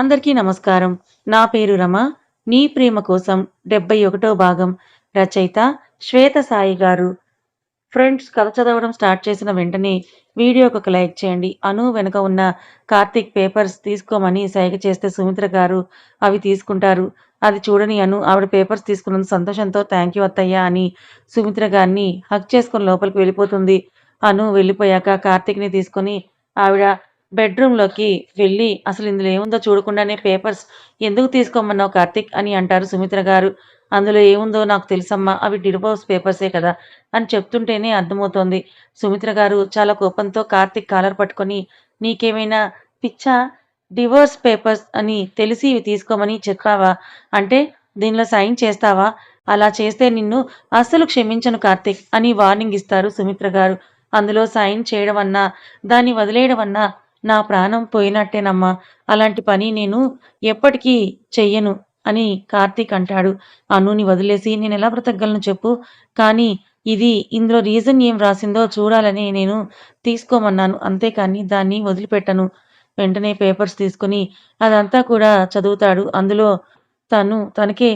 అందరికీ నమస్కారం. నా పేరు రమ. నీ ప్రేమ కోసం డెబ్బై ఒకటో భాగం రచయిత శ్వేత సాయి గారు. ఫ్రెండ్స్ కథ చదవడం స్టార్ట్ చేసిన వెంటనే వీడియోకి ఒక లైక్ చేయండి. అను వెనుక ఉన్న కార్తీక్ పేపర్స్ తీసుకోమని సైగ చేస్తే సుమిత్ర గారు అవి తీసుకుంటారు. అది చూడని అను ఆవిడ పేపర్స్ తీసుకున్నందుకు సంతోషంతో థ్యాంక్ యూ అత్తయ్య అని సుమిత్ర గారిని హక్ చేసుకుని లోపలికి వెళ్ళిపోతుంది. అను వెళ్ళిపోయాక కార్తీక్ని తీసుకొని ఆవిడ బెడ్రూమ్లోకి వెళ్ళి అసలు ఇందులో ఏముందో చూడకుండానే పేపర్స్ ఎందుకు తీసుకోమన్నావు కార్తిక్ అని అంటారు సుమిత్ర గారు. అందులో ఏముందో నాకు తెలుసమ్మా అవి డిర్బౌస్ పేపర్సే కదా అని చెప్తుంటేనే అర్థమవుతోంది. సుమిత్ర గారు చాలా కోపంతో కార్తిక్ కాలర్ పట్టుకొని నీకేమైనా పిచ్చా డివోర్స్ పేపర్స్ అని తెలిసి ఇవి తీసుకోమని చెప్పావా? అంటే దీనిలో సైన్ చేస్తావా? అలా చేస్తే నిన్ను అస్సలు క్షమించను కార్తిక్ అని వార్నింగ్ ఇస్తారు సుమిత్ర గారు. అందులో సైన్ చేయడం అన్నా దాన్ని వదిలేయడం అన్నా నా ప్రాణం పోయినట్టేనమ్మా అలాంటి పని నేను ఎప్పటికీ చెయ్యను అని కార్తీక్ అంటాడు. అనుని వదిలేసి నేను ఎలా బ్రతకగలను చెప్పు? కానీ ఇది ఇందులో రీజన్ ఏం రాసిందో చూడాలని నేను తీసుకోమన్నాను. అంతేకాని దాన్ని వదిలిపెట్టను. వెంటనే పేపర్స్ తీసుకుని అదంతా కూడా చదువుతాడు. అందులో తను తనకే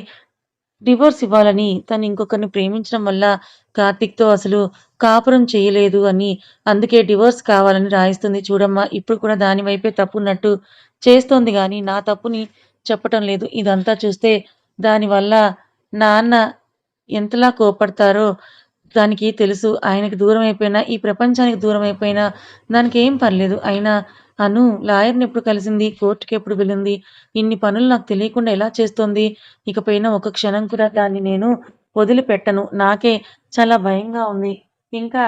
డివోర్స్ ఇవ్వాలని తను ఇంకొకరిని ప్రేమించడం వల్ల కార్తిక్తో అసలు కాపురం చేయలేదు అని అందుకే డివోర్స్ కావాలని రాయిస్తుంది. చూడమ్మా ఇప్పుడు కూడా దాని వైపే తప్పున్నట్టు చేస్తోంది కానీ నా తప్పుని చెప్పటం లేదు. ఇదంతా చూస్తే దానివల్ల నాన్న ఎంతలా కోపడతారో దానికి తెలుసు. ఆయనకి దూరం అయిపోయినా ఈ ప్రపంచానికి దూరం అయిపోయినా దానికి ఏం పర్లేదు. అయినా అను లాయర్ని ఎప్పుడు కలిసింది? కోర్టుకి ఎప్పుడు వెళ్ళింది? ఇన్ని పనులు నాకు తెలియకుండా ఎలా చేస్తోంది? ఇకపైన ఒక క్షణం కూడా దాన్ని నేను వదిలిపెట్టను. నాకే చాలా భయంగా ఉంది. ఇంకా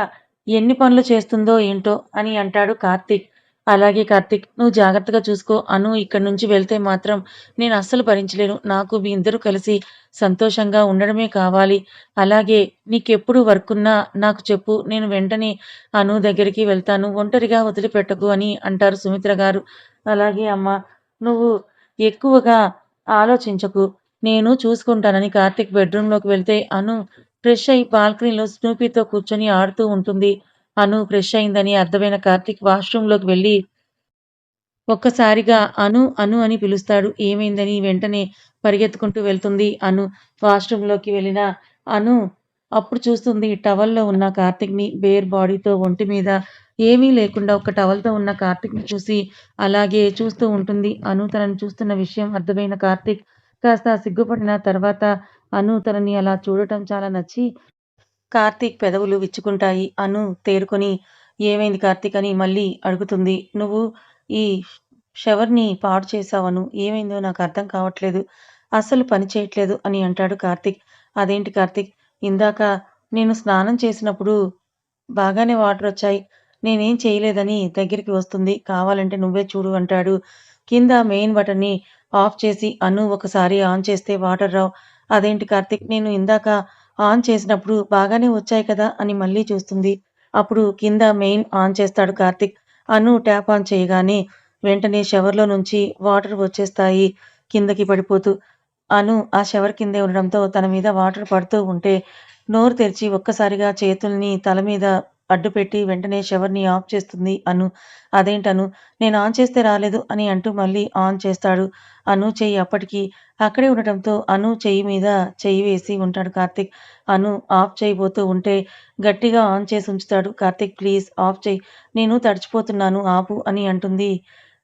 ఎన్ని పనులు చేస్తుందో ఏంటో అని అంటాడు కార్తీక్. అలాగే కార్తీక్ నువ్వు జాగ్రత్తగా చూసుకో. అను ఇక్కడి నుంచి వెళ్తే మాత్రం నేను అస్సలు భరించలేను. నాకు మీ ఇద్దరు కలిసి సంతోషంగా ఉండడమే కావాలి. అలాగే నీకెప్పుడు వర్క్ ఉన్నా నాకు చెప్పు. నేను వెంటనే అను దగ్గరికి వెళ్తాను. ఒంటరిగా వదిలిపెట్టకు అని అంటారు సుమిత్ర గారు. అలాగే అమ్మ నువ్వు ఎక్కువగా ఆలోచించకు. నేను చూసుకుంటానని కార్తిక్ బెడ్రూమ్లోకి వెళ్తే అను ఫ్రెష్ అయి బాల్కనీలో స్నూపీతో కూర్చొని ఆడుతూ ఉంటుంది. అను ఫ్రెష్ అయిందని అర్థమైన కార్తిక్ వాష్రూమ్లోకి వెళ్ళి ఒక్కసారిగా అను అను అని పిలుస్తాడు. ఏమైందని వెంటనే పరిగెత్తుకుంటూ వెళ్తుంది అను. వాష్రూమ్లోకి వెళ్ళిన అను అప్పుడు చూస్తుంది టవల్లో ఉన్న కార్తిక్ని బేర్ బాడీతో ఒంటి మీద ఏమీ లేకుండా ఒక టవల్తో ఉన్న కార్తిక్ని చూసి అలాగే చూస్తూ ఉంటుంది. అను తనని చూస్తున్న విషయం అర్థమైన కార్తిక్ కాస్త సిగ్గుపడిన తర్వాత అను తనని అలా చూడటం చాలా నచ్చి కార్తీక్ పెదవులు విచ్చుకుంటాయి. అను తేరుకొని ఏమైంది కార్తీక్ అని మళ్ళీ అడుగుతుంది. నువ్వు ఈ షవర్ని పాడు చేశావను ఏమైందో నాకు అర్థం కావట్లేదు. అసలు పని చేయట్లేదు అని అంటాడు కార్తీక్. అదేంటి కార్తీక్? ఇందాక నేను స్నానం చేసినప్పుడు బాగానే వాటర్ వచ్చాయి. నేనేం చేయలేదని దగ్గరికి వస్తుంది. కావాలంటే నువ్వే చూడు అంటాడు. కింద మెయిన్ బటన్ని ఆఫ్ చేసి అను ఒకసారి ఆన్ చేస్తే వాటర్ రావు. అదేంటి కార్తీక్? నేను ఇందాక ఆన్ చేసినప్పుడు బాగానే వచ్చాయి కదా అని మళ్ళీ చూస్తుంది. అప్పుడు కింద మెయిన్ ఆన్ చేస్తాడు కార్తిక్. అను ట్యాప్ ఆన్ చేయగానే వెంటనే షవర్లో నుంచి వాటర్ వచ్చేస్తాయి కిందకి పడిపోతూ. అను ఆ షవర్ కిందే ఉండడంతో తన మీద వాటర్ పడుతూ ఉంటే నోరు తెరిచి ఒక్కసారిగా చేతుల్ని తల మీద అడ్డుపెట్టి వెంటనే షవర్ని ఆఫ్ చేస్తుంది అను. అదేంటను? నేను ఆన్ చేస్తే రాలేదు అని అంటూ మళ్ళీ ఆన్ చేస్తాడు అను చెయ్యి అప్పటికి. అక్కడే ఉండటంతో అను చెయ్యి మీద చెయ్యి వేసి ఉంటాడు కార్తిక్. అను ఆఫ్ చేయబోతూ ఉంటే గట్టిగా ఆన్ చేసి ఉంచుతాడు. కార్తిక్ ప్లీజ్ ఆఫ్ చేయి. నేను తడిచిపోతున్నాను ఆపు అని అంటుంది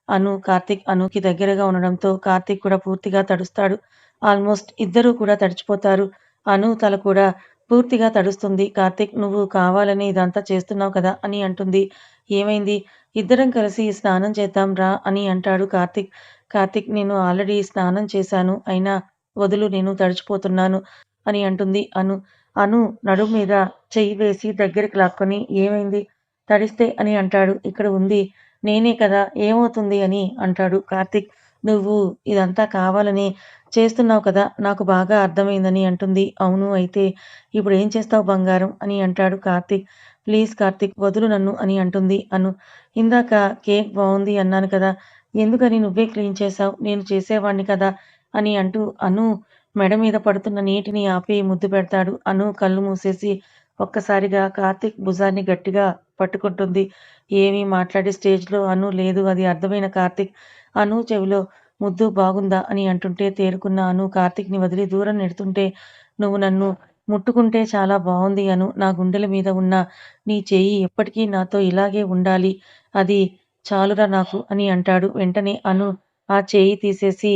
అను. కార్తిక్ అనుకి దగ్గరగా ఉండడంతో కార్తిక్ కూడా పూర్తిగా తడుస్తాడు. ఆల్మోస్ట్ ఇద్దరూ కూడా తడిచిపోతారు. అను తల కూడా పూర్తిగా తడుస్తుంది. కార్తిక్ నువ్వు కావాలని ఇదంతా చేస్తున్నావు కదా అని అంటుంది. ఏమైంది? ఇద్దరం కలిసి స్నానం చేద్దాం రా అని అంటాడు కార్తిక్. కార్తిక్ నేను ఆల్రెడీ స్నానం చేశాను. అయినా వదులు నేను తడిచిపోతున్నాను అని అంటుంది అను. అను నడుము మీద చెయ్యి వేసి దగ్గరికి లాక్కొని ఏమైంది? తడిస్తే అని అంటాడు. ఇక్కడ ఉంది. నేనే కదా ఏమవుతుంది అని అంటాడు కార్తిక్. నువ్వు ఇదంతా కావాలని చేస్తున్నావు కదా నాకు బాగా అర్థమైందని అంటుంది. అవును అయితే ఇప్పుడు ఏం చేస్తావు బంగారం? అని అంటాడు కార్తిక్. ప్లీజ్ కార్తిక్ వదులు నన్ను అని అంటుంది అను. ఇందాక కేక్ బాగుంది అన్నాను కదా ఎందుకని నువ్వే క్లీన్ చేశావు? నేను చేసేవాణ్ణి కదా అని అంటూ అను మెడ మీద పడుతున్న నీటిని ఆపి ముద్దు పెడతాడు. అను కళ్ళు మూసేసి ఒక్కసారిగా కార్తిక్ భుజాన్ని గట్టిగా పట్టుకుంటుంది. ఏమీ మాట్లాడే స్టేజ్లో అను లేదు. అది అర్థమైన కార్తిక్. అను చెవిలో ముద్దు బాగుందా అని అంటుంటే తేరుకున్న అను కార్తిక్ని వదిలి దూరం నెడుతుంటే నువ్వు నన్ను ముట్టుకుంటే చాలా బాగుంది అను. నా గుండెల మీద ఉన్న నీ చేయి ఎప్పటికీ నాతో ఇలాగే ఉండాలి. అది చాలురా నాకు అని అంటాడు. వెంటనే అను ఆ చేయి తీసేసి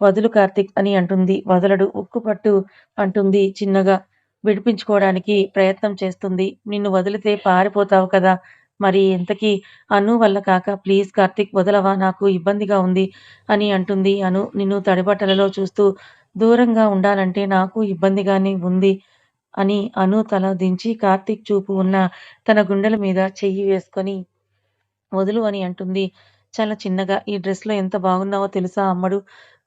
వదులు కార్తీక్ అని అంటుంది. వదలడు. ఉక్కుపట్టు అంటుంది చిన్నగా. విడిపించుకోవడానికి ప్రయత్నం చేస్తుంది. నిన్ను వదిలితే పారిపోతావు కదా మరి ఎంతకీ అను వల్ల కాక ప్లీజ్ కార్తీక్ వదలవా? నాకు ఇబ్బందిగా ఉంది అని అంటుంది అను. నిన్ను తడిబట్టలలో చూస్తూ దూరంగా ఉండాలంటే నాకు ఇబ్బందిగానే ఉంది అని అను తల దించి కార్తీక్ చూపు ఉన్న తన గుండెల మీద చెయ్యి వేసుకొని వదులు అని అంటుంది. చాలా చిన్నగా ఈ డ్రెస్లో ఎంత బాగున్నావో తెలుసా అమ్మడు?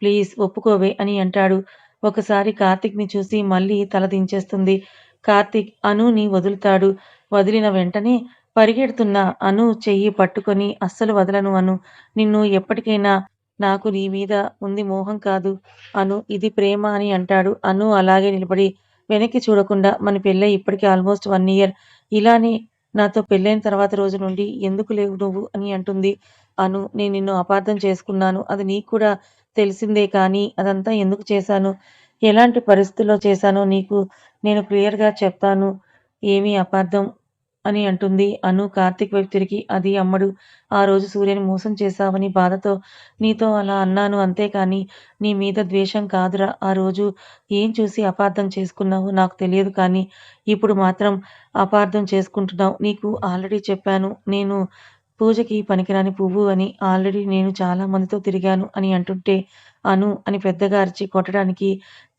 ప్లీజ్ ఒప్పుకోవే అని అంటాడు. ఒకసారి కార్తీక్ని చూసి మళ్ళీ తల దించేస్తుంది. కార్తీక్ అనుని వదులుతాడు. వదిలిన వెంటనే పరిగెడుతున్న అను చెయ్యి పట్టుకొని అస్సలు వదలను అను నిన్ను ఎప్పటికైనా నాకు నీ మీద ఉంది మోహం కాదు అను ఇది ప్రేమ అని అంటాడు. అను అలాగే నిలబడి వెనక్కి చూడకుండా మన పెళ్ళై ఇప్పటికీ ఆల్మోస్ట్ వన్ ఇయర్. ఇలానే నాతో పెళ్ళైన తర్వాత రోజు నుండి ఎందుకు లేవు నువ్వు అని అంటుంది అను. నేను నిన్ను అపార్థం చేసుకున్నాను. అది నీకు కూడా తెలిసిందే కానీ అదంతా ఎందుకు చేశాను? ఎలాంటి పరిస్థితుల్లో చేశానో నీకు నేను క్లియర్గా చెప్తాను. ఏమీ అపార్థం అని అంటుంది. అను కార్తిక్ వైపు తిరిగి అది అమ్మడు ఆ రోజు సూర్యని మోసం చేశావని బాధతో నీతో అలా అన్నాను అంతేకాని నీ మీద ద్వేషం కాదురా. ఆ రోజు ఏం చూసి అపార్థం చేసుకున్నావో? నాకు తెలియదు కానీ ఇప్పుడు మాత్రం అపార్థం చేసుకుంటున్నావు. నీకు ఆల్రెడీ చెప్పాను నేను పూజకి పనికిరాని పువ్వు అని ఆల్రెడీ నేను చాలా మందితో తిరిగాను అని అంటుంటే అను అని పెద్దగా అరిచి కొట్టడానికి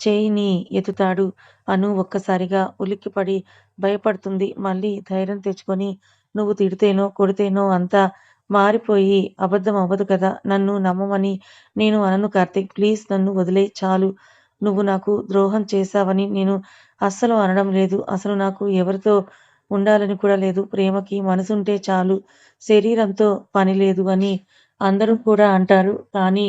చేయిని ఎత్తుతాడు. అను ఒక్కసారిగా ఉలిక్కిపడి భయపడుతుంది. మళ్ళీ ధైర్యం తెచ్చుకొని నువ్వు తిడితేనో కొడితేనో అంతా మారిపోయి అబద్ధం అవ్వదు కదా. నన్ను నమ్మమని నేను అనను కార్తీక్. ప్లీజ్ నన్ను వదిలే చాలు. నువ్వు నాకు ద్రోహం చేశావని నేను అస్సలు అనడం లేదు. అసలు నాకు ఎవరితో ఉండాలని కూడా లేదు. ప్రేమకి మనసుంటే చాలు. శరీరంతో పని లేదు అని అందరూ కూడా అంటారు. కానీ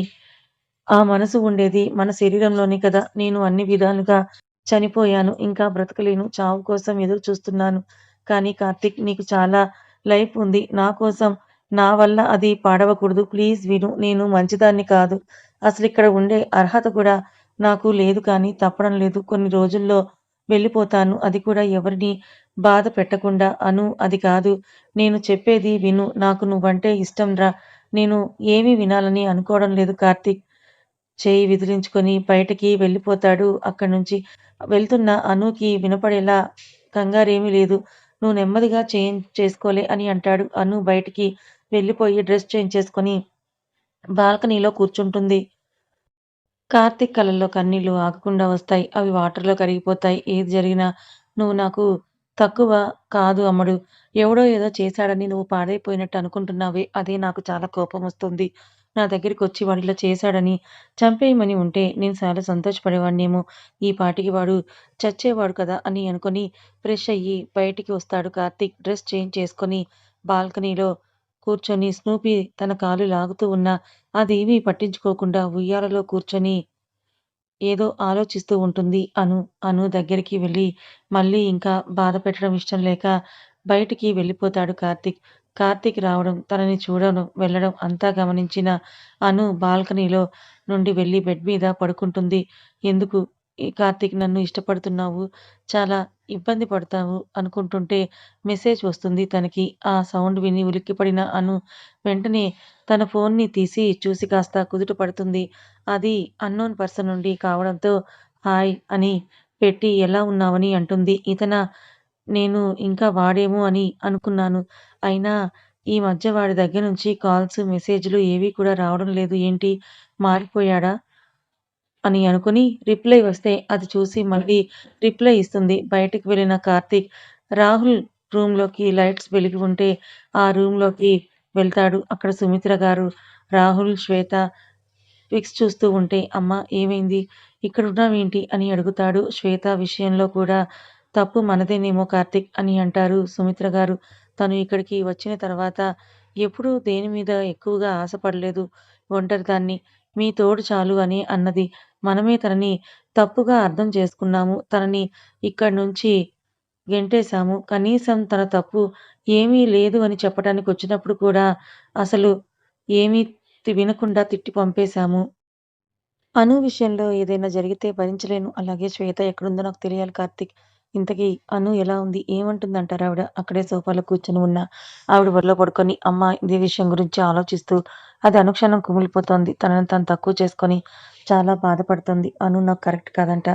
ఆ మనసు ఉండేది మన శరీరంలోనే కదా. నేను అన్ని విధాలుగా చనిపోయాను. ఇంకా బ్రతకలేను. చావు కోసం ఎదురు చూస్తున్నాను. కానీ కార్తీక్ నీకు చాలా లైఫ్ ఉంది. నా కోసం నా వల్ల అది పాడవకూడదు. ప్లీజ్ విను నేను మంచిదాన్ని కాదు. అసలు ఇక్కడ ఉండే అర్హత కూడా నాకు లేదు కానీ తప్పడం లేదు. కొన్ని రోజుల్లో వెళ్ళిపోతాను. అది కూడా ఎవరిని బాధ పెట్టకుండా. అను అది కాదు. నేను చెప్పేది విను. నాకు నువ్వంటే ఇష్టం రా. నేను ఏమీ వినాలని అనుకోవడం లేదు కార్తీక్. చేయి విదిలించుకొని బయటకి వెళ్ళిపోతాడు. అక్కడి నుంచి వెళ్తున్న అనుకి వినపడేలా కంగారేమీ లేదు నువ్వు నెమ్మదిగా చేంజ్ చేసుకోలే అని అంటాడు. అను బయటికి వెళ్ళిపోయి డ్రెస్ చేంజ్ చేసుకొని బాల్కనీలో కూర్చుంటుంది. కార్తీక్ కళ్ళల్లో కన్నీళ్ళు ఆగకుండా వస్తాయి. అవి వాటర్లో కరిగిపోతాయి. ఏది జరిగినా నువ్వు నాకు తక్కువ కాదు అమ్మడు. ఎవడో ఏదో చేశాడని నువ్వు పాడైపోయినట్టు అనుకుంటున్నావే. అదే నాకు చాలా కోపం వస్తుంది. నా దగ్గరికి వచ్చి వాడు ఇలా చేశాడని చంపేయమని ఉంటే నేను చాలా సంతోషపడేవాడినేమో. ఈ పాటికి వాడు చచ్చేవాడు కదా అని అనుకొని ఫ్రెష్ అయ్యి బయటికి వస్తాడు కార్తీక్. డ్రెస్ చేంజ్ చేసుకొని బాల్కనీలో కూర్చొని స్నూపీ తన కాలు లాగుతూ ఉన్నా అదేమీ పట్టించుకోకుండా ఉయ్యాలలో కూర్చొని ఏదో ఆలోచిస్తూ ఉంటుంది అను. అను దగ్గరికి వెళ్ళి మళ్ళీ ఇంకా బాధ పెట్టడం ఇష్టం లేక బయటికి వెళ్ళిపోతాడు కార్తీక్. కార్తీక్ రావడం తనని చూడడం వెళ్ళడం అంతా గమనించిన అను బాల్కనీలో నుండి వెళ్ళి బెడ్ మీద పడుకుంటుంది. ఎందుకు? ఈ కార్తీక్ నన్ను ఇష్టపడుతున్నావు. చాలా ఇబ్బంది పడతావు అనుకుంటుంటే మెసేజ్ వస్తుంది తనకి. ఆ సౌండ్ విని ఉలిక్కిపడిన అను వెంటనే తన ఫోన్ని తీసి చూసి కాస్త కుదుట పడుతుంది. అది అన్నోన్ పర్సన్ నుండి కావడంతో హాయ్ అని పెట్టి ఎలా ఉన్నావని? అంటుంది. ఇతన? నేను ఇంకా వాడేమో అని అనుకున్నాను. అయినా ఈ మధ్య వాడి దగ్గర నుంచి కాల్స్ మెసేజ్లు ఏవీ కూడా రావడం లేదు. ఏంటి? మారిపోయాడా? అని అనుకుని రిప్లై వస్తే అది చూసి మళ్ళీ రిప్లై ఇస్తుంది. బయటికి వెళ్ళిన కార్తీక్ రాహుల్ రూమ్లోకి లైట్స్ వెలిగి ఉంటే ఆ రూమ్లోకి వెళ్తాడు అక్కడ సుమిత్ర గారు. రాహుల్ శ్వేత పిక్స్ చూస్తూ ఉంటే అమ్మ ఏమైంది? ఇక్కడ ఉన్నావేంటి అని అడుగుతాడు. శ్వేత విషయంలో కూడా తప్పు మనదేనేమో కార్తిక్ అని అంటారు సుమిత్ర గారు. తను ఇక్కడికి వచ్చిన తర్వాత ఎప్పుడూ దేని మీద ఎక్కువగా ఆశపడలేదు. ఒంటరిదాన్ని మీ తోడు చాలు అని అన్నది. మనమే తనని తప్పుగా అర్థం చేసుకున్నాము. తనని ఇక్కడి నుంచి గెంటేశాము. కనీసం తన తప్పు ఏమీ లేదు అని చెప్పడానికి వచ్చినప్పుడు కూడా అసలు ఏమీ వినకుండా తిట్టి పంపేశాము. అను విషయంలో ఏదైనా జరిగితే భరించలేను. అలాగే శ్వేత ఎక్కడుందో నాకు తెలియాలి కార్తీక్. ఇంతకీ అను ఎలా ఉంది? ఏమంటుందంటారు ఆవిడ? అక్కడే సోఫాలో కూర్చొని ఉన్న ఆవిడ ఒడిలో పడుకొని అమ్మ ఇదే విషయం గురించి ఆలోచిస్తూ అది అనుక్షణం కుమిలిపోతోంది. తనను తను తక్కువ చేసుకొని చాలా బాధపడుతుంది అను నాకు కరెక్ట్ కాదంట.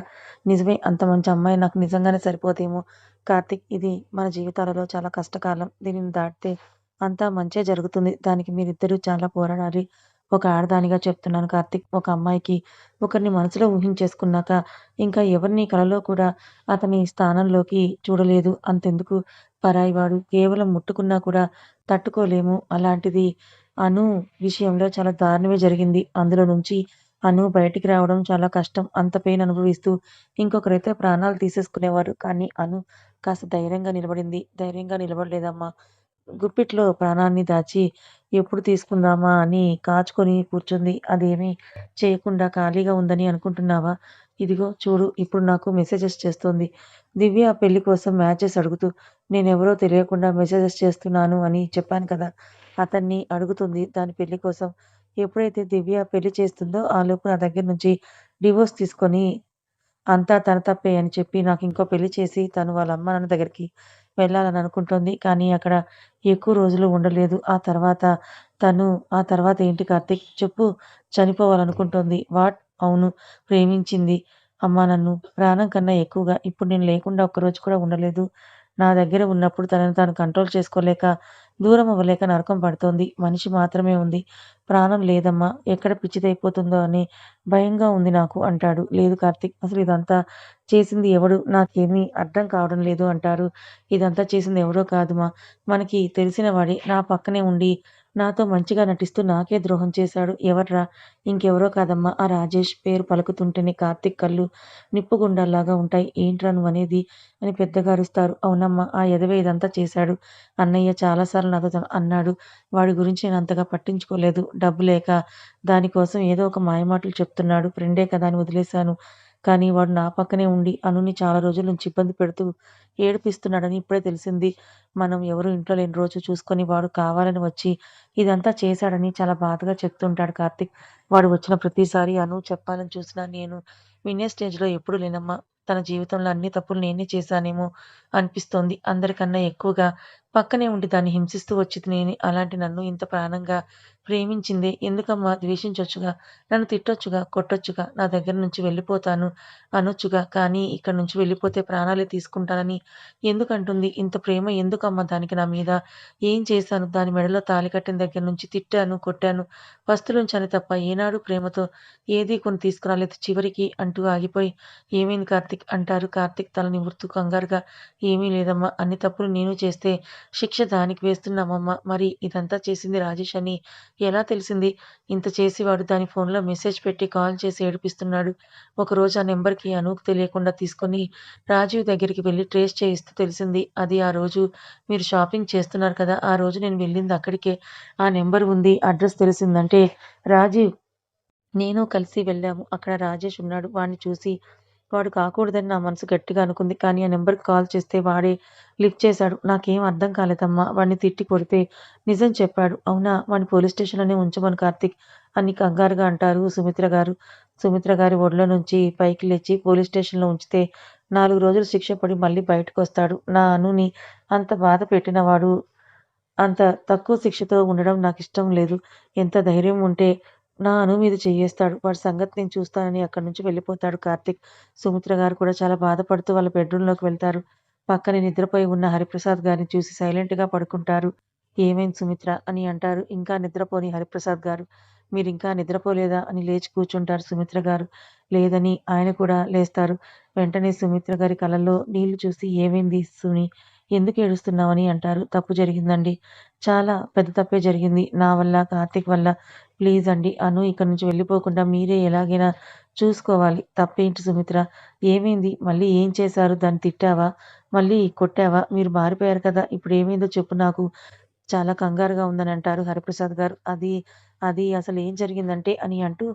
నిజమే అంత మంచి అమ్మాయి నాకు నిజంగానే సరిపోదేమో. కార్తిక్ ఇది మన జీవితాలలో చాలా కష్టకాలం. దీనిని దాటితే అంతా మంచే జరుగుతుంది. దానికి మీరిద్దరూ చాలా పోరాడాలి. ఒక ఆడదానిగా చెప్తున్నాను కార్తీక్. ఒక అమ్మాయికి ఒకరిని మనసులో ఊహించేసుకున్నాక ఇంకా ఎవరిని కలలో కూడా అతని స్థానంలోకి చూడలేదు. అంతెందుకు పరాయివాడు కేవలం ముట్టుకున్నా కూడా తట్టుకోలేము. అలాంటిది అను విషయంలో చాలా దారుణమే జరిగింది. అందులో నుంచి అను బయటికి రావడం చాలా కష్టం. అంత పెయిన్ అనుభవిస్తూ ఇంకొకరైతే ప్రాణాలు తీసేసుకునేవారు. కానీ అను కాస్త ధైర్యంగా నిలబడింది. ధైర్యంగా నిలబడలేదమ్మా. గుప్పిట్లో ప్రాణాన్ని దాచి ఎప్పుడు తీసుకుందామా అని కాచుకొని కూర్చుంది. అదేమీ చేయకుండా ఖాళీగా ఉందని అనుకుంటున్నావా? ఇదిగో చూడు ఇప్పుడు నాకు మెసేజెస్ చేస్తోంది. దివ్య పెళ్ళి కోసం మ్యాచెస్ అడుగుతూ నేనెవరో తెలియకుండా మెసేజెస్ చేస్తున్నాను అని చెప్పాను కదా! అతన్ని అడుగుతుంది దాని పెళ్ళి కోసం. ఎప్పుడైతే దివ్య పెళ్ళి చేస్తుందో ఆ లోపు నా దగ్గర నుంచి డివోర్స్ తీసుకొని అంతా తన తప్పే అని చెప్పి ఇంకో పెళ్ళి చేసి తను వాళ్ళ అమ్మ నాన్న దగ్గరికి వెళ్ళాలని అనుకుంటోంది. కానీ అక్కడ ఎక్కువ రోజులు ఉండలేదు. ఆ తర్వాత తను ఆ తర్వాత ఏంటి కార్తీక్? చెప్పు చనిపోవాలనుకుంటోంది. వాట్? అవును. ప్రేమించింది అమ్మా నన్ను. ప్రాణం కన్నా ఎక్కువగా. ఇప్పుడు నేను లేకుండా ఒక్కరోజు కూడా ఉండలేదు. నా దగ్గర ఉన్నప్పుడు తనను తాను కంట్రోల్ చేసుకోలేక, దూరం అవ్వలేక నరకం పడుతోంది. మనిషి మాత్రమే ఉంది. ప్రాణం లేదమ్మా. ఎక్కడ పిచ్చిదైపోతుందో అని భయంగా ఉంది నాకు అంటాడు. లేదు కార్తిక్ అసలు ఇదంతా చేసింది ఎవడు? నాకేమీ అర్థం కావడం లేదు అంటారు. ఇదంతా చేసింది ఎవరో కాదుమా. మనకి తెలిసిన వాడే. నా పక్కనే ఉండి నాతో మంచిగా నటిస్తూ నాకే ద్రోహం చేశాడు. ఎవర్రా? ఇంకెవరో కాదమ్మా ఆ రాజేష్. పేరు పలుకుతుంటేనే కార్తిక్ కళ్ళు నిప్పుగుండాల్లాగా ఉంటాయి. ఏంట్రా నువ్వనేది? అని పెద్దగా అరుస్తారు. అవునమ్మా ఆ ఎదవే ఇదంతా చేశాడు. అన్నయ్య చాలాసార్లు నాతో అన్నాడు. వాడి గురించి నేను అంతగా పట్టించుకోలేదు. డబ్బు లేక దానికోసం ఏదో ఒక మాయమాటలు చెప్తున్నాడు. ఫ్రెండే కదా అని వదిలేశాను. కానీ వాడు నా పక్కనే ఉండి అనుని చాలా రోజుల నుంచి ఇబ్బంది పెడుతూ ఏడిపిస్తున్నాడని ఇప్పుడే తెలిసింది. మనం ఎవరు ఇంట్లో లేని రోజు చూసుకొని వాడు కావాలని వచ్చి ఇదంతా చేశాడని చాలా బాధగా చెప్తుంటాడు కార్తిక్ వాడు వచ్చిన ప్రతిసారి అను చెప్పాలని చూసినా నేను వినే స్టేజ్‌లో ఎప్పుడు లేనమ్మా. తన జీవితంలో అన్ని తప్పులు నేనే చేశానేమో అనిపిస్తోంది. అందరికన్నా ఎక్కువగా పక్కనే ఉండి దాన్ని హింసిస్తూ వచ్చింది నేనే. అలాంటి నన్ను ఇంత ప్రాణంగా ప్రేమించిందే ఎందుకమ్మా ద్వేషించొచ్చుగా. నన్ను తిట్టొచ్చుగా, కొట్టొచ్చుగా, నా దగ్గర నుంచి వెళ్ళిపోతాను అనొచ్చుగా. కానీ ఇక్కడి నుంచి వెళ్ళిపోతే ప్రాణాలే తీసుకుంటానని ఎందుకంటుంది? ఇంత ప్రేమ ఎందుకమ్మా దానికి నా మీద? ఏం చేశాను? దాని మెడలో తాలి కట్టిన దగ్గర నుంచి తిట్టాను, కొట్టాను, పస్తులుంచానే తప్ప ఏనాడు ప్రేమతో ఏది కొన్ని తీసుకురాలేదు. చివరికి అంటూ ఆగిపోయి ఏమైంది కార్తీక్? అంటారు కార్తీక్ తల నివృత్తు కంగారుగా. ఏమీ లేదమ్మా. అన్ని తప్పులు నేను చేస్తే శిక్ష దానికి వేస్తున్నామమ్మా. మరి ఇదంతా చేసింది రాజేష్ అని ఎలా తెలిసింది? ఇంత చేసి వాడు దాని ఫోన్‌లో మెసేజ్ పెట్టి కాల్ చేసి ఏడిపిస్తున్నాడు. ఒకరోజు ఆ నెంబర్‌కి అనూకు తెలియకుండా తీసుకొని రాజీవ్ దగ్గరికి వెళ్ళి ట్రేస్ చేయిస్తూ తెలిసింది. అది ఆ రోజు మీరు షాపింగ్ చేస్తున్నారు కదా! ఆ రోజు నేను వెళ్ళింది అక్కడికే. ఆ నెంబర్ ఉంది. అడ్రస్ తెలిసిందంటే రాజీవ్, నేను కలిసి వెళ్ళాము. అక్కడ రాజేష్ ఉన్నాడు. వాడిని చూసి వాడు కాకూడదని నా మనసు గట్టిగా అనుకుంది. కానీ ఆ నెంబర్‌కి కాల్ చేస్తే వాడే లిఫ్ట్ చేశాడు. నాకేం అర్థం కాలేదమ్మా. వాడిని తిట్టి కొడితే నిజం చెప్పాడు. అవునా? వాడిని పోలీస్ స్టేషన్‌లోనే ఉంచమని కార్తీక్ అని కంగారుగా అంటారు సుమిత్ర గారు. సుమిత్ర గారి ఒడిలో నుంచి పైకి లేచి పోలీస్ స్టేషన్‌లో ఉంచితే నాలుగు రోజులు శిక్ష పడి మళ్ళీ బయటకొస్తాడు. నా అనుని అంత బాధ పెట్టినవాడు అంత తక్కువ శిక్షతో ఉండడం నాకు ఇష్టం లేదు. ఎంత ధైర్యం ఉంటే నా అను మీద చెయ్యేస్తాడు. వాడి సంగతి నేను చూస్తానని అక్కడి నుంచి వెళ్ళిపోతాడు కార్తిక్ సుమిత్ర గారు కూడా చాలా బాధపడుతూ వాళ్ళ బెడ్‌రూమ్‌లోకి వెళ్తారు. పక్కనే నిద్రపోయి ఉన్న హరిప్రసాద్ గారిని చూసి సైలెంట్‌గా పడుకుంటారు. ఏమైంది సుమిత్ర? అని అంటారు ఇంకా నిద్రపోని హరిప్రసాద్ గారు. మీరు ఇంకా నిద్రపోలేదా? అని లేచి కూర్చుంటారు సుమిత్ర గారు. లేదని ఆయన కూడా లేస్తారు. వెంటనే సుమిత్ర గారి కళ్ళల్లో నీళ్ళు చూసి ఏమైంది సుని ఎందుకు ఏడుస్తున్నావని అంటారు. తప్పు జరిగిందండి. చాలా పెద్ద తప్పే జరిగింది. నా వల్ల, కార్తీక్ వల్ల. ప్లీజ్ అండి. అను ఇక్కడి నుంచి వెళ్ళిపోకుండా మీరే ఎలాగైనా చూసుకోవాలి. తప్పేంటి సుమిత్ర? ఏమైంది? మళ్ళీ ఏం చేశారు? దాన్ని తిట్టావా? మళ్ళీ కొట్టావా? మీరు మారిపోయారు కదా! ఇప్పుడు ఏమైందో చెప్పు నాకు చాలా కంగారుగా ఉందని అంటారు హరిప్రసాద్ గారు. అది అది అసలు ఏం జరిగిందంటే అని అంటూ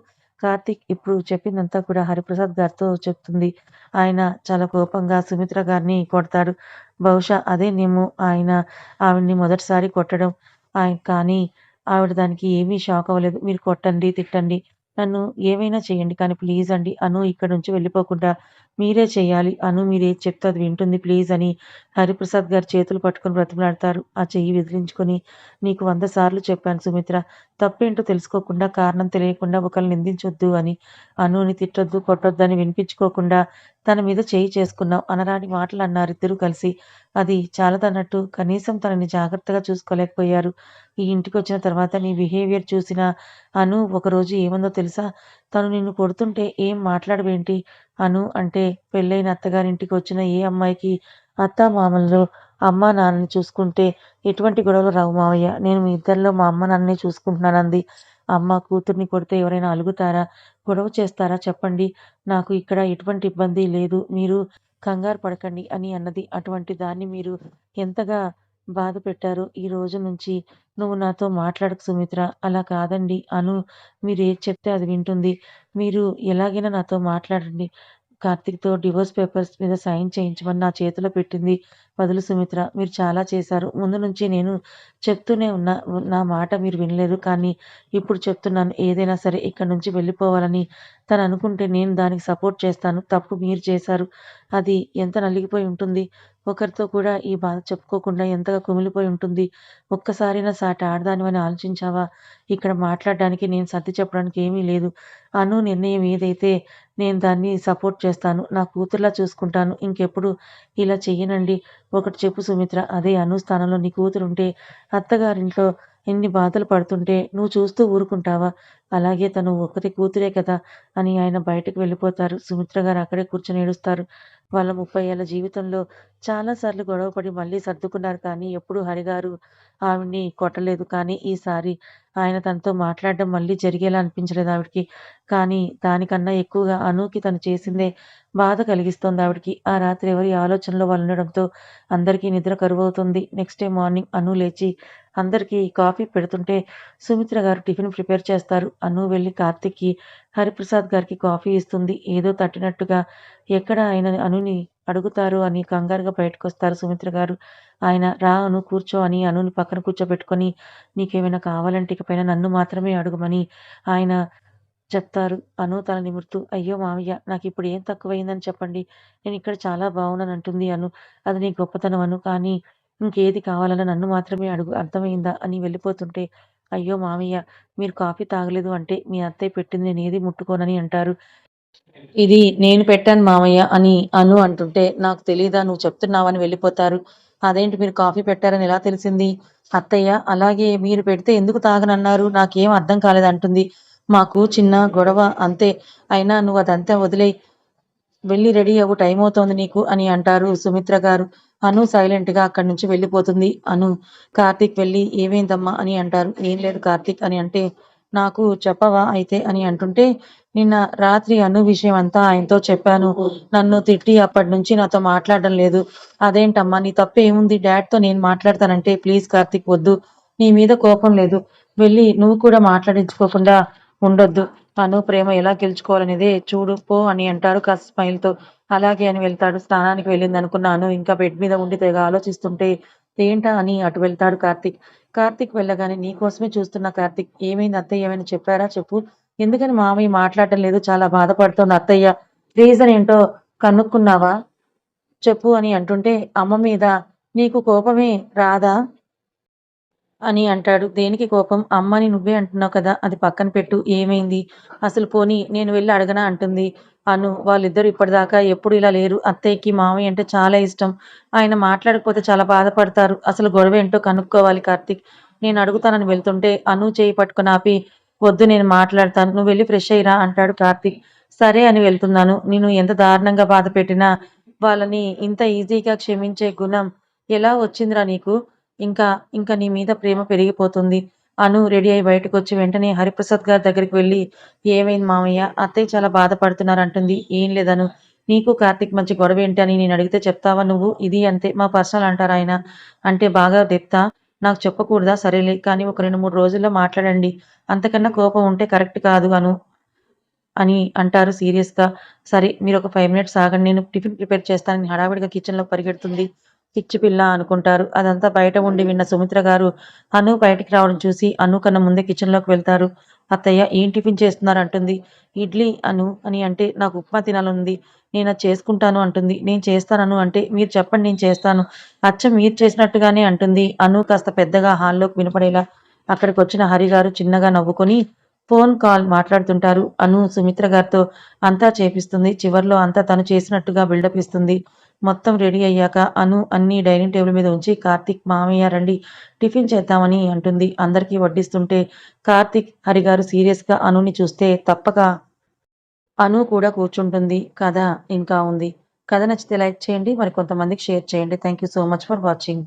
కార్తీక్ ఇప్పుడు చెప్పిందంతా కూడా హరిప్రసాద్ గారితో చెప్తుంది. ఆయన చాలా కోపంగా సుమిత్ర గారిని కొడతాడు. బహుశా అదే నేమో ఆయన ఆవిడ్ని మొదటిసారి కొట్టడం. ఆయన కానీ ఆవిడ దానికి ఏమీ షాక్ అవ్వలేదు. మీరు కొట్టండి, తిట్టండి. నన్ను ఏమైనా చేయండి. కానీ ప్లీజ్ అండి అను ఇక్కడ నుంచి వెళ్ళిపోకుండా మీరే చేయాలి. అను మీరే చెప్తే అది వింటుంది. ప్లీజ్ అని హరిప్రసాద్ గారు చేతులు పట్టుకొని బ్రతిమలాడతారు. ఆ చెయ్యి విదిలించుకొని నీకు వంద సార్లు చెప్పాను సుమిత్ర. తప్పేంటో తెలుసుకోకుండా కారణం తెలియకుండా ఒకరిని నిందించొద్దు అని అనుని తిట్టొద్దు కొట్టొద్దు అని వినిపించుకోకుండా తన మీద చేయి చేసుకున్నావు అనరాని మాటలు అన్నారు ఇద్దరు కలిసి. అది చాలదన్నట్టు కనీసం తనని జాగ్రత్తగా చూసుకోలేకపోయారు. ఈ ఇంటికి వచ్చిన తర్వాత నీ బిహేవియర్ చూసిన అను ఒకరోజు ఏమందో తెలుసా? తను నిన్ను కొడుతుంటే ఏం మాట్లాడవేంటి? అను అంటే పెళ్ళైన అత్తగారింటికి వచ్చిన ఏ అమ్మాయికి అత్త మామలు అమ్మ నాన్నని చూసుకుంటే ఎటువంటి గొడవలు రావు మావయ్య. నేను మీ ఇద్దరిలో మా అమ్మ నాన్నని చూసుకుంటున్నానంది. అమ్మ కూతుర్ని కొడితే ఎవరైనా అలుగుతారా? గొడవ చేస్తారా? చెప్పండి. నాకు ఇక్కడ ఎటువంటి ఇబ్బంది లేదు. మీరు కంగారు పడకండి అని అన్నది. అటువంటి దాన్ని మీరు ఎంతగా బాధ పెట్టారు ఈ రోజు నుంచి నువ్వు నాతో మాట్లాడకు సుమిత్ర. అలా కాదండి. అను మీరు ఏది చెప్తే అది వింటుంది. మీరు ఎలాగైనా నాతో మాట్లాడండి. కార్తీక్తో డివోర్స్ పేపర్స్ మీద సైన్ చేయించమని నా చేతిలో పెట్టింది. వదులు సుమిత్ర మీరు చాలా చేశారు. ముందు నుంచి నేను చెప్తూనే ఉన్నా. నా మాట మీరు వినలేదు. కానీ ఇప్పుడు చెప్తున్నాను. ఏదైనా సరే ఇక్కడ నుంచి వెళ్ళిపోవాలని. తను అనుకుంటే నేను దానికి సపోర్ట్ చేస్తాను. తప్పు మీరు చేశారు. అది ఎంత నలిగిపోయి ఉంటుంది. ఒకరితో కూడా ఈ బాధ చెప్పుకోకుండా ఎంతగా కుమిలిపోయి ఉంటుంది. ఒక్కసారైనా సాటి ఆడదానివని ఆలోచించావా? ఇక్కడ మాట్లాడడానికి నేను సర్ది చెప్పడానికి ఏమీ లేదు. అను నిర్ణయం ఏదైతే నేను దాన్ని సపోర్ట్ చేస్తాను నా కూతుర్లా చూసుకుంటాను ఇంకెప్పుడు ఇలా చెయ్యనండి. ఒకటి చెప్పు సుమిత్ర అదే అను స్థానంలో నీ కూతురుంటే అత్తగారింట్లో ఎన్ని బాధలు పడుతుంటే నువ్వు చూస్తూ ఊరుకుంటావా? అలాగే తను ఒకటి కూతురే కదా అని ఆయన బయటకు వెళ్ళిపోతారు. సుమిత్ర గారు అక్కడే కూర్చొని ఏడుస్తారు. వాళ్ళ ముప్పై ఏళ్ళ జీవితంలో చాలాసార్లు గొడవపడి మళ్ళీ సర్దుకున్నారు కానీ ఎప్పుడు హరిగారు ఆవిడ్ని కొట్టలేదు. కానీ ఈసారి ఆయన తనతో మాట్లాడడం మళ్ళీ జరిగేలా అనిపించలేదు ఆవిడకి. కానీ దానికన్నా ఎక్కువగా అనూకి తను చేసిందే బాధ కలిగిస్తోంది ఆవిడకి. ఆ రాత్రి ఎవరి ఆలోచనలో వాళ్ళు ఉండడంతో అందరికీ నిద్ర కరువవుతుంది. నెక్స్ట్ డే మార్నింగ్ అను లేచి అందరికీ కాఫీ పెడుతుంటే సుమిత్ర గారు టిఫిన్ ప్రిపేర్ చేస్తారు. అను వెళ్ళి కార్తిక్కి హరిప్రసాద్ గారికి కాఫీ ఇస్తుంది. ఏదో తట్టినట్టుగా ఎక్కడ ఆయన అనుని అడుగుతారు అని కంగారుగా బయటకు వస్తారు సుమిత్ర గారు. ఆయన రా అను కూర్చో అని అనుని పక్కన కూర్చోబెట్టుకొని నీకేమైనా కావాలంటే ఇకపైన నన్ను మాత్రమే అడుగుమని ఆయన చెప్తారు. అను తన నిమురుతూ అయ్యో మావయ్య నాకు ఇప్పుడు ఏం తక్కువైందని చెప్పండి. నేను ఇక్కడ చాలా బాగున్నాను అంటుంది అను. అది నీ గొప్పతనం అను. కానీ ఇంకేది కావాలన్నా నన్ను మాత్రమే అడుగు అర్థమైందా? అని వెళ్ళిపోతుంటే అయ్యో మామయ్య మీరు కాఫీ తాగలేదు అంటే మీ అత్తయ్య పెట్టింది నేను ఏది ముట్టుకోనని అంటారు. ఇది నేను పెట్టాను మామయ్య అని అను అంటుంటే నాకు తెలియదా నువ్వు చెప్తున్నావని వెళ్ళిపోతారు. అదేంటి మీరు కాఫీ పెట్టారని ఎలా తెలిసింది? అత్తయ్య అలాగే మీరు పెడితే ఎందుకు తాగనన్నారు? నాకేం అర్థం కాలేదు అంటుంది. మాకు చిన్న గొడవ అంతే. అయినా నువ్వు అదంతా వదిలేయి. వెళ్ళి రెడీ అవ్వు టైం అవుతోంది నీకు అని అంటారు సుమిత్ర గారు. అను సైలెంట్గా అక్కడి నుంచి వెళ్ళిపోతుంది. అను కార్తీక్ వెళ్ళి ఏమైందమ్మా అని అంటారు. ఏం లేదు కార్తీక్ అని అంటే నాకు చెప్పవా అయితే అని అంటుంటే నిన్న రాత్రి అను విషయం అంతా ఆయనతో చెప్పాను. నన్ను తిట్టి అప్పటి నుంచి నాతో మాట్లాడడం లేదు. అదేంటమ్మా నీ తప్పేముంది డాడ్తో నేను మాట్లాడతానంటే ప్లీజ్ కార్తీక్ వద్దు. నీ మీద కోపం లేదు. వెళ్ళి నువ్వు కూడా మాట్లాడించుకోకుండా ఉండొద్దు. తను ప్రేమ ఎలా గెలుచుకోవాలనేదే చూడు పో అని అంటారు కాస్త స్మైల్తో అలాగే అని వెళ్తాడు. స్నానానికి వెళ్ళింది అనుకున్నాను. ఇంకా బెడ్ మీద ఉండి తెగ ఆలోచిస్తుంటే ఏంటా అని అటు వెళ్తాడు కార్తిక్. కార్తిక్ వెళ్ళగానే నీకోసమే చూస్తున్న కార్తిక్. ఏమైంది అత్తయ్య? ఏమైనా చెప్పారా? చెప్పు. ఎందుకని మామయ్య మాట్లాడటం లేదు? చాలా బాధపడుతోంది అత్తయ్య. రీజన్ ఏంటో కనుక్కున్నావా? చెప్పు అని అంటుంటే అమ్మ మీద నీకు కోపమే రాదా? అని అంటాడు. దేనికి కోపం? అమ్మని నువ్వే అంటున్నావు కదా అది పక్కన పెట్టు ఏమైంది? అసలు పోనీ నేను వెళ్ళి అడగనా అంటుంది. అను వాళ్ళిద్దరు ఇప్పటిదాకా ఎప్పుడు ఇలా లేరు. అత్తయ్యకి మామయ్య అంటే చాలా ఇష్టం. ఆయన మాట్లాడకపోతే చాలా బాధపడతారు. అసలు గొడవ ఏంటో కనుక్కోవాలి కార్తీక్. నేను అడుగుతానని వెళ్తుంటే అను చేయి పట్టుకుని ఆపి వద్దు నేను మాట్లాడతాను నువ్వు వెళ్ళి ఫ్రెష్ అయ్యిరా అంటాడు కార్తీక్. సరే అని వెళ్తున్నాను. నేను ఎంత దారుణంగా బాధ పెట్టినా వాళ్ళని ఇంత ఈజీగా క్షమించే గుణం ఎలా వచ్చిందిరా నీకు? ఇంకా ఇంకా నీ మీద ప్రేమ పెరిగిపోతుంది. అను రెడీ అయి బయటకు వచ్చి వెంటనే హరిప్రసాద్ గారి దగ్గరికి వెళ్ళి ఏమైంది మామయ్య? అత్తయ్య చాలా బాధపడుతున్నారు అంటుంది ఏం లేదను. నీకు కార్తిక్ మంచి గొడవ ఏంటి అని నేను అడిగితే చెప్తావా నువ్వు? ఇది అంతే. మా పర్సనల్ అంటారు ఆయన. అంటే బాగా దెప్తా నాకు చెప్పకూడదా? సరేలే. కానీ ఒక రెండు మూడు రోజుల్లో మాట్లాడండి. అంతకన్నా కోపం ఉంటే కరెక్ట్ కాదు అను అని అంటారు సీరియస్గా. సరే మీరు ఒక ఫైవ్ మినిట్స్ ఆగండి. నేను టిఫిన్ ప్రిపేర్ చేస్తానని హడావిడిగా కిచెన్లో పరిగెడుతుంది. పిచ్చి పిల్ల అనుకుంటారు. అదంతా బయట ఉండి విన్న సుమిత్ర గారు అను బయటికి రావడం చూసి అను కన్నా ముందే కిచెన్లోకి వెళ్తారు. అత్తయ్య ఏం టిఫిన్ చేస్తున్నారు అంటుంది ఇడ్లీ అను అని అంటే నాకు ఉప్మా తినాలనుంది. నేను అది చేసుకుంటాను అంటుంది. నేను చేస్తానను అంటే మీరు చెప్పండి నేను చేస్తాను. అచ్చ మీరు చేసినట్టుగానే అంటుంది. అను కాస్త పెద్దగా హాల్లోకి వినపడేలా అక్కడికి వచ్చిన హరి గారు చిన్నగా నవ్వుకొని ఫోన్ కాల్ మాట్లాడుతుంటారు. అను సుమిత్ర గారితో అంతా చేపిస్తుంది. చివర్లో అంతా తను చేసినట్టుగా బిల్డప్ ఇస్తుంది. మొత్తం రెడీ అయ్యాక అను అన్ని డైనింగ్ టేబుల్ మీద ఉంచి కార్తిక్ మామయ్య రండి టిఫిన్ చేద్దామని అంటుంది. అందరికీ వడ్డిస్తుంటే కార్తిక్ హరిగారు సీరియస్గా అనుని చూస్తే తప్పక అను కూడా కూర్చుంటుంది. కథ ఇంకా ఉంది. కథ నచ్చితే లైక్ చేయండి మరి కొంతమందికి షేర్ చేయండి. Thank you so much for watching.